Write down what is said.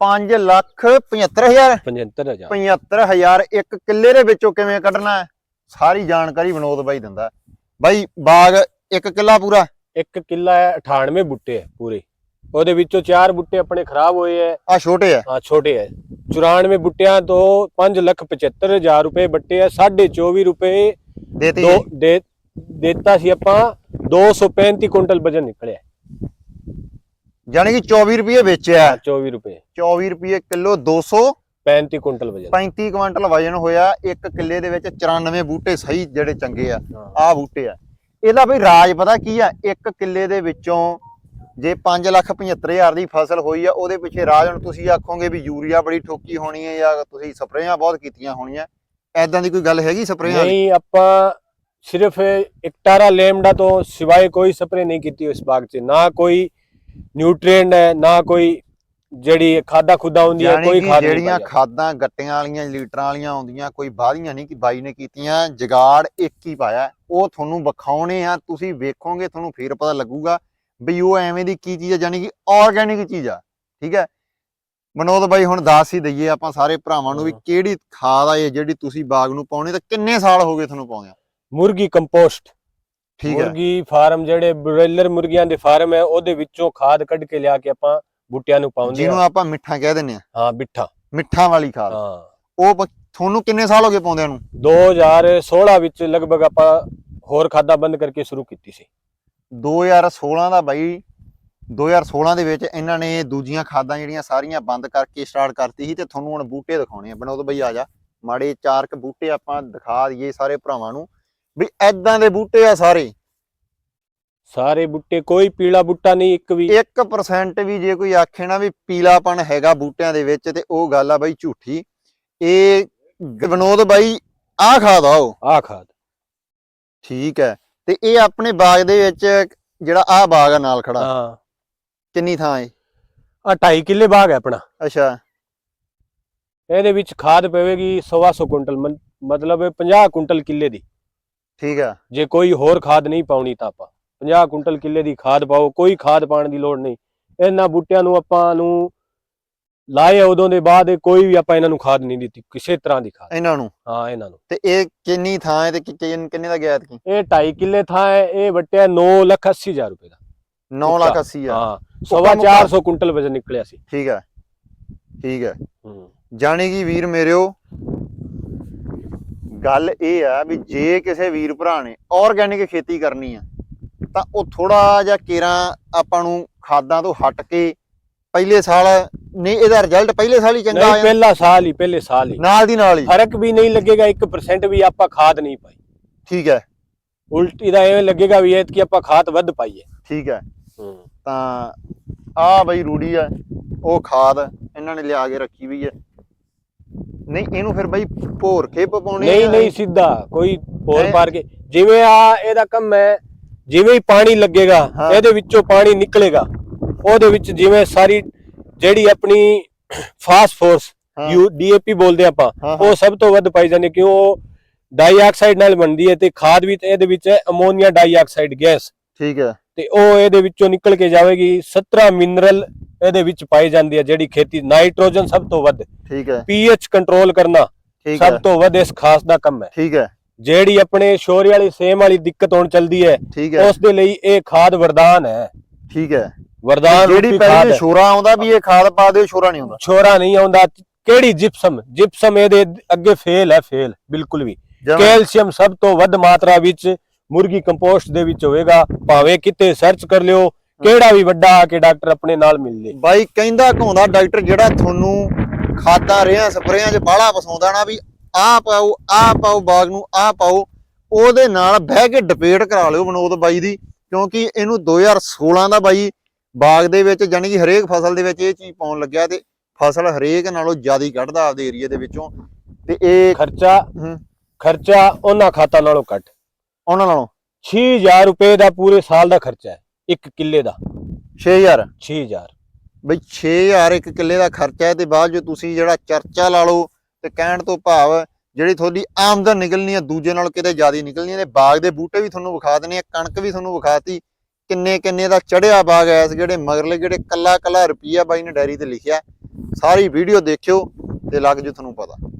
5 ਲੱਖ 75000 75000 75000 ਇੱਕ ਕਿੱਲੇ ਦੇ ਵਿੱਚੋਂ ਕਿਵੇਂ ਕੱਢਣਾ ਹੈ? ਸਾਰੀ ਜਾਣਕਾਰੀ ਵਿਨੋਦ ਬਾਈ ਦਿੰਦਾ। ਬਾਈ ਬਾਗ ਇੱਕ ਕਿੱਲਾ ਪੂਰਾ? ਇੱਕ ਕਿੱਲਾ ਹੈ 98 ਬੁੱਟੇ ਹੈ ਪੂਰੇ। ਉਹਦੇ ਵਿੱਚੋਂ ਚਾਰ ਬੁੱਟੇ ਆਪਣੇ ਖਰਾਬ ਹੋਏ ਹੈ। ਆ ਛੋਟੇ ਆ ਹਾਂ ਛੋਟੇ ਹੈ। 94 ਬੁੱਟਿਆਂ ਤੋਂ 5 ਲੱਖ 75000 ਰੁਪਏ ਬੱਟੇ ਹੈ। 24 ਰੁਪਏ ਦੇਤੀ ਦੇ ਦਿੱਤਾ ਸੀ ਆਪਾਂ। 235 ਕੁਇੰਟਲ ਵਜਨ ਨਿਕਲਿਆ ਯਾਨੀ ਕਿ 24 ਰੁਪਏ ਵੇਚਿਆ। ਹੈ। 24 ਰੁਪਏ। 24 ਰੁਪਏ ਕਿਲੋ 235 35 ਕੁਇੰਟਲ ਵਜਨ। ਕੁਇੰਟਲ ਵਜਨ ਹੋਇਆ। ਇੱਕ ਕਿੱਲੇ ਦੇ ਵਿੱਚ 94 ਬੂਟੇ ਸਹੀ ਜਿਹੜੇ ਚੰਗੇ ਆ। ਆ ਬੂਟੇ ਆ। ਇਹਦਾ ਬਈ ਰਾਜ ਪਤਾ ਕੀ ਆ? ਇੱਕ ਕਿੱਲੇ ਦੇ ਵਿੱਚੋਂ ਜੇ 5 ਲੱਖ 75000 ਦੀ ਫਸਲ ਹੋਈ ਆ ਉਹਦੇ ਪਿੱਛੇ ਰਾਜ ਹੁਣ ਤੁਸੀਂ ਆਖੋਗੇ ਵੀ ਯੂਰੀਆ ਬੜੀ ਠੋਕੀ ਹੋਣੀ ਹੈ ਜਾਂ ਤੁਸੀਂ ਸਪਰੇਆਂ ਬਹੁਤ ਕੀਤੀਆਂ ਹੋਣੀਆਂ। ਐਦਾਂ ਦੀ ਕੋਈ ਗੱਲ ਹੈਗੀ ਸਪਰੇਆਂ ਨਹੀਂ ਆਪਾਂ ਸਿਰਫ ਇਕਟਾਰਾ ਲੈਮਡਾ ਤੋਂ ਸਿਵਾਏ ਕੋਈ ਸਪਰੇ ਨਹੀਂ ਕੀਤੀ ਇਸ ਬਾਗ 'ਚ। ਨਾ ਕੋਈ ਨਿਊਟ੍ਰੀਐਂਟ ਹੈ ਨਾ ਕੋਈ ਜਿਹੜੀ ਖਾਦਾ ਖੁਦਾ ਹੁੰਦੀ ਹੈ ਕੋਈ ਖਾਦ ਨਹੀਂ ਜਿਹੜੀਆਂ ਖਾਦਾਂ ਗੱਟਿਆਂ ਵਾਲੀਆਂ ਲੀਟਰਾਂ ਵਾਲੀਆਂ ਆਉਂਦੀਆਂ ਕੋਈ ਬਾਹਲੀਆਂ ਨਹੀਂ ਕਿ ਬਾਈ ਨੇ ਕੀਤੀਆਂ ਜਗਾੜ ਇੱਕ ਹੀ ਪਾਇਆ। ਉਹ ਤੁਹਾਨੂੰ ਵਿਖਾਉਣੇ ਆ ਤੁਸੀਂ ਵੇਖੋਗੇ ਤੁਹਾਨੂੰ ਫੇਰ ਪਤਾ ਲੱਗੂਗਾ ਵੀ ਉਹ ਐਵੇਂ ਦੀ ਕੀ ਚੀਜ਼ ਆ ਯਾਨੀ ਕਿ ਆਰਗੈਨਿਕ ਚੀਜ਼ ਆ ਠੀਕ ਹੈ? ਮਨੋਦ ਬਾਈ ਹੁਣ ਦੱਸ ਹੀ ਦਈਏ ਆਪਾਂ ਸਾਰੇ ਭਰਾਵਾਂ ਨੂੰ ਵੀ। ਕਿਹੜੀ ਖਾਦ ਆ ਇਹ ਜਿਹੜੀ ਤੁਸੀਂ ਬਾਗ ਨੂੰ ਪਾਉਣੀ ਤੇ ਕਿੰਨੇ ਸਾਲ ਹੋ ਗਏ ਤੁਹਾਨੂੰ ਪਾਉਂਦਿਆਂ? ਮੁਰਗੀ ਕੰਪੋਸਟ। ਠੀਕ ਹੈ। ਮੁਰਗੀ ਫਾਰਮ ਜਿਹੜੇ ਬ੍ਰੋਇਲਰ ਮੁਰਗੀਆਂ ਦੇ ਫਾਰਮ ਹੈ ਉਹਦੇ ਵਿੱਚੋਂ ਖਾਦ ਕੱਢ ਕੇ ਲਿਆ ਕੇ ਆਪਾਂ ਬੂਟਿਆਂ ਨੂੰ ਪਾਉਂਦੇ ਜਿਹਨੂੰ ਆਪਾਂ ਮਿੱਠਾ ਕਹਿ ਦਿੰਦੇ ਆ ਹਾਂ ਬਿੱਠਾ ਮਿੱਠਾਂ ਵਾਲੀ ਖਾਦ। ਹਾਂ। ਉਹ ਤੁਹਾਨੂੰ ਕਿੰਨੇ ਸਾਲ ਹੋ ਗਏ ਪਾਉਂਦਿਆਂ ਨੂੰ? 2016 ਵਿੱਚ ਲਗਭਗ ਆਪਾਂ ਹੋਰ ਖਾਦਾ ਬੰਦ ਕਰਕੇ ਸ਼ੁਰੂ ਕੀਤੀ ਸੀ। 2016 ਦਾ ਬਾਈ 2016 ਦੇ ਵਿੱਚ ਇਹਨਾਂ ਨੇ ਦੂਜੀਆਂ ਖਾਦਾਂ ਜਿਹੜੀਆਂ ਸਾਰੀਆਂ ਬੰਦ ਕਰਕੇ ਸਟਾਰਟ ਕਰਤੀ ਸੀ ਤੇ ਤੁਹਾਨੂੰ ਹੁਣ ਬੂਟੇ ਦਿਖਾਉਣੇ ਆ। ਬਣਾਓ ਬਈ ਆ ਜਾ। ਮਾੜੇ ਚਾਰ ਕ ਬੂਟੇ ਆਪਾਂ ਦਿਖਾ ਦਈਏ ਸਾਰੇ ਭਰਾਵਾਂ ਨੂੰ। ਵੀ ਐਦਾਂ ਦੇ ਬੂਟੇ ਆ ਸਾਰੇ। ਸਾਰੇ ਬੂਟੇ ਕੋਈ ਪੀਲਾ ਬੂਟਾ ਨਹੀਂ ਇੱਕ ਵੀ। 1% ਵੀ ਜੇ ਕੋਈ ਆਖੇ ਨਾ ਵੀ ਪੀਲਾਪਣ ਹੈਗਾ ਬੂਟਿਆਂ ਦੇ ਵਿੱਚ ਤੇ ਉਹ ਗੱਲ ਆ ਬਾਈ ਝੂਠੀ। ਇਹ ਵਿਨੋਦ ਬਾਈ ਆ ਖਾਦ ਆ ਉਹ। ਆ ਖਾਦ। ਠੀਕ ਹੈ ਤੇ ਇਹ ਆਪਣੇ ਬਾਗ ਦੇ ਵਿੱਚ ਜਿਹੜਾ ਆ ਬਾਗ ਆ ਨਾਲ ਖੜਾ। ਹਾਂ। ਕਿੰਨੀ ਥਾਂ ਹੈ ਆ 2.5 ਕਿੱਲੇ ਬਾਗ ਹੈ ਆਪਣਾ। ਅੱਛਾ। ਇਹਦੇ ਵਿੱਚ ਖਾਦ ਪਵੇਗੀ 125 ਕੁਇੰਟਲ ਮਤਲਬ 50 ਕੁਇੰਟਲ ਕਿੱਲੇ ਦੀ। ਠੀਕ ਆ। ਜੇ ਕੋਈ ਹੋਰ ਖਾਦ ਨਹੀਂ ਪਾਉਣੀ ਤਾਂ ਆਪਾਂ 50 ਕੁਇੰਟਲ ਕਿੱਲੇ ਦੀ ਖਾਦ ਪਾਓ ਕੋਈ ਖਾਦ ਪਾਉਣ ਦੀ ਲੋੜ ਨਹੀਂ। ਇਹਨਾਂ ਬੂਟਿਆਂ ਨੂੰ ਆਪਾਂ ਨੂੰ ਲਾਏ ਉਦੋਂ ਦੇ ਬਾਅਦ ਕੋਈ ਵੀ ਆਪਾਂ ਇਹਨਾਂ ਨੂੰ ਖਾਦ ਨਹੀਂ ਦਿੱਤੀ ਕਿਸੇ ਤਰ੍ਹਾਂ ਦੀ ਖਾਦ। ਇਹਨਾਂ ਨੂੰ? ਹਾਂ ਇਹਨਾਂ ਨੂੰ। ਤੇ ਇਹ ਕਿੰਨੀ ਥਾਂ ਹੈ ਤੇ ਕਿ- ਕਿੰਨ- ਦਾ ਗਿਆ ਐਤਕੀ? ਇਹ 2.5 ਕਿੱਲੇ ਥਾਂ ਹੈ ਇਹ ਵੱਟਿਆ 9 ਲੱਖ 80 ਹਜ਼ਾਰ ਰੁਪਏ ਦਾ। 9 ਲੱਖ ਉੱਚਾ। 80 ਆ ਹਾਂ ਸਵਾ ਮੁੱਕਾ। 400 ਕੁਇੰਟਲ ਵਜਨ ਨਿਕਲਿਆ ਸੀ। ਠੀਕ ਹੈ ਠੀਕ ਹੈ ਹੂੰ। ਜਾਣੀ ਕਿ ਵੀਰ ਮੇਰਿਓ ਗੱਲ ਇਹ ਆ ਵੀ ਜੇ ਕਿਸੇ ਵੀਰ ਭਰਾ ਨੇ ਆਰਗੈਨਿਕ ਖੇਤੀ ਕਰਨੀ ਆ ਤਾਂ ਉਹ ਥੋੜਾ ਜਿਹਾ ਕੇਰਾ ਆਪਾਂ ਨੂੰ ਖਾਦਾਂ ਤੋਂ ਹਟ ਕੇ ਪਹਿਲੇ ਸਾਲ ਨਹੀਂ ਇਹਦਾ ਰਿਜ਼ਲਟ ਪਹਿਲੇ ਸਾਲ ਹੀ ਚੰਗਾ ਨਹੀਂ ਆਇਆ। ਪਹਿਲਾ ਸਾਲ ਹੀ ਪਹਿਲੇ ਸਾਲ ਹੀ। ਨਾਲ ਦੀ ਨਾਲ ਹੀ। ਫ਼ਰਕ ਵੀ ਨਹੀਂ ਲੱਗੇਗਾ 1% ਵੀ ਆਪਾਂ ਖਾਦ ਨਹੀਂ ਪਾਈ। ਠੀਕ ਹੈ। ਉਲਟੀ ਦਾ ਐਵੇਂ ਲੱਗੇਗਾ ਵੀ ਇਹ ਕਿ ਆਪਾਂ ਖਾਦ ਵੱਧ ਪਾਈ ਹੈ। ਠੀਕ ਹੈ। ਹੂੰ। ਤਾਂ ਆ ਬਈ ਰੂੜੀ ਆ ਉਹ ਖਾਦ ਇਹਨਾਂ ਨੇ ਲਿਆ ਕੇ ਰੱਖੀ ਵੀ ਹੈ। ਨਹੀਂ ਇਹਨੂੰ ਫਿਰ ਬਈ ਭੋਰ ਕੇ ਪਾਉਣੀ ਨਹੀਂ ਨਹੀਂ ਸਿੱਧਾ ਕੋਈ ਹੋਰ? ਪਾਰ ਕੇ ਜਿਵੇਂ ਆ ਇਹਦਾ ਕੰਮ ਹੈ ਜਿਵੇਂ ਹੀ ਪਾਣੀ ਲੱਗੇਗਾ। ਇਹਦੇ ਵਿੱਚੋਂ ਪਾਣੀ ਨਿਕਲੇਗਾ ਉਹਦੇ ਵਿੱਚ ਜਿਵੇਂ ਸਾਰੀ ਜਿਹੜੀ ਆਪਣੀ ਫਾਸਫੋਰਸ। ਯੂ ਡੀਏਪੀ ਬੋਲਦੇ ਆਪਾਂ ਉਹ ਸਭ ਤੋਂ ਵੱਧ ਪਾਈ ਜਾਂਦੀ ਕਿਉਂ ਉਹ ਡਾਈਆਕਸਾਈਡ ਨਾਲ ਬਣਦੀ ਹੈ ਤੇ ਖਾਦ ਵੀ ਤੇ ਇਹਦੇ ਵਿੱਚ ਹੈ ਅਮੋਨੀਆ ਡਾਈਆਕਸਾਈਡ ਗੈਸ ਠੀਕ ਹੈ ਤੇ ਉਹ ਇਹਦੇ ਵਿੱਚੋਂ ਨਿਕਲ ਕੇ ਜਾਵੇਗੀ 17 ਮਿਨਰਲ ਇਹਦੇ ਵਿੱਚ ਪਾਈ ਜਾਂਦੀ ਹੈ ਜਿਹੜੀ ਖੇਤੀ ਨਾਈਟ੍ਰੋਜਨ ਸਭ ਤੋਂ ਵੱਧ ਠੀਕ ਹੈ। ਪੀਐਚ ਕੰਟਰੋਲ ਕਰਨਾ ਸਭ ਤੋਂ ਵੱਧ ਇਸ ਖਾਸ ਦਾ ਕੰਮ ਹੈ। ਠੀਕ ਹੈ। ਜਿਹੜੀ ਆਪਣੇ ਸ਼ੋਰੇ ਵਾਲੀ ਸੇਮ ਵਾਲੀ ਦਿੱਕਤ ਹੋਣ ਚਲਦੀ ਹੈ ਉਸ ਦੇ ਲਈ ਇਹ ਖਾਦ ਵਰਦਾਨ ਹੈ। ਠੀਕ ਹੈ। ਵਰਦਾਨ ਜਿਹੜੀ ਪਹਿਲੇ। ਸ਼ੋਰਾ ਆਉਂਦਾ ਵੀ ਇਹ ਖਾਦ ਪਾ ਦਿਓ ਸ਼ੋਰਾ ਨਹੀਂ ਆਉਂਦਾ। ਛੋਰਾ ਨਹੀਂ ਆਉਂਦਾ। ਕਿਹੜੀ ਜਿਪਸਮ ਜਿਪਸਮ ਇਹਦੇ ਅੱਗੇ ਫੇਲ ਹੈ ਫੇਲ ਬਿਲਕੁਲ ਵੀ। ਕੈਲਸ਼ੀਅਮ ਸਭ ਤੋਂ ਵੱਧ ਮਾਤਰਾ ਵਿੱਚ ਮੁਰਗੀ ਕੰਪੋਸਟ ਦੇ ਵਿੱਚ ਹੋਵੇਗਾ। ਭਾਵੇਂ ਕਿਤੇ ਸਰਚ ਕਰ ਲਿਓ ਕਿਹੜਾ ਵੀ ਵੱਡਾ ਆ ਕੇ ਡਾਕਟਰ ਆਪਣੇ ਨਾਲ ਮਿਲ ਲੇ। ਬਾਈ ਕਹਿੰਦਾ ਘਾਉਂਦਾ ਡਾਕਟਰ ਜਿਹੜਾ ਤੁਹਾਨੂੰ ਖਾਦਾਂ ਰਿਆਂ ਸਪਰੇਆਂ 'ਚ ਬਾਹਲਾ ਪਸਾਉਂਦਾ ਨਾ ਵੀ ਆਹ ਪਾਓ ਆਹ ਪਾਓ ਬਾਗ ਨੂੰ ਆਹ ਪਾਓ ਉਹਦੇ ਨਾਲ ਬਹਿ ਕੇ ਡਿਬੇਟ ਕਰਾ ਲਿਓ ਵਿਨੋਦ ਬਾਈ ਦੀ ਕਿਉਂਕਿ ਇਹਨੂੰ 2016 ਦਾ ਬਾਈ ਬਾਗ ਦੇ ਵਿੱਚ ਜਾਨੀ ਕਿ ਹਰੇਕ ਫਸਲ ਦੇ ਵਿੱਚ ਇਹ ਚੀਜ਼ ਪਾਉਣ ਲੱਗਿਆ ਤੇ ਫਸਲ ਹਰੇਕ ਨਾਲੋਂ ਜ਼ਿਆਦਾ ਕੱਢਦਾ ਆਪਦੇ ਏਰੀਆ ਦੇ ਵਿੱਚੋਂ। ਤੇ ਇਹ ਖਰਚਾ ਖਰਚਾ ਉਹਨਾਂ ਖਾਤਾ ਨਾਲੋਂ ਘੱਟ। ਉਹਨਾਂ ਨਾਲੋਂ। 6000 ਰੁਪਏ ਦਾ ਪੂਰੇ ਸਾਲ ਦਾ ਖਰਚਾ ਹੈ। ਇੱਕ ਕਿੱਲੇ ਦਾ। 6000 6000 ਬਈ 6000 ਇੱਕ ਕਿੱਲੇ ਦਾ ਖਰਚਾ ਹੈ ਤੇ ਬਾਅਦ ਜੋ ਤੁਸੀਂ ਜਿਹੜਾ ਚਰਚਾ ਲਾ ਲਓ ਤੇ ਕਹਿਣ ਤੋਂ ਭਾਵ ਜਿਹੜੀ ਤੁਹਾਡੀ ਆਮਦਨ ਨਿਕਲਣੀ ਹੈ ਦੂਜੇ ਨਾਲ ਕਿਤੇ ਜ਼ਿਆਦਾ ਨਿਕਲਣੀ ਹੈ। ਤੇ ਬਾਗ ਦੇ ਬੂਟੇ ਵੀ ਤੁਹਾਨੂੰ ਵਿਖਾ ਦੇਣੇ ਆ ਕਣਕ ਵੀ ਤੁਹਾਨੂੰ ਵਿਖਾਤੀ। ਕਿੰਨੇ ਕਿੰਨੇ ਦਾ ਚੜਿਆ ਬਾਗ ਐਸ ਜਿਹੜੇ ਮਗਰਲੇ ਜਿਹੜੇ ਕੱਲਾ ਕੱਲਾ ਰੁਪਈਆ ਬਾਈ ਨੇ ਡਾਇਰੀ ਤੇ ਲਿਖਿਆ। ਸਾਰੀ ਵੀਡੀਓ ਦੇਖਿਓ ਤੇ ਲੱਗ ਜੂ ਤੁਹਾਨੂੰ ਪਤਾ।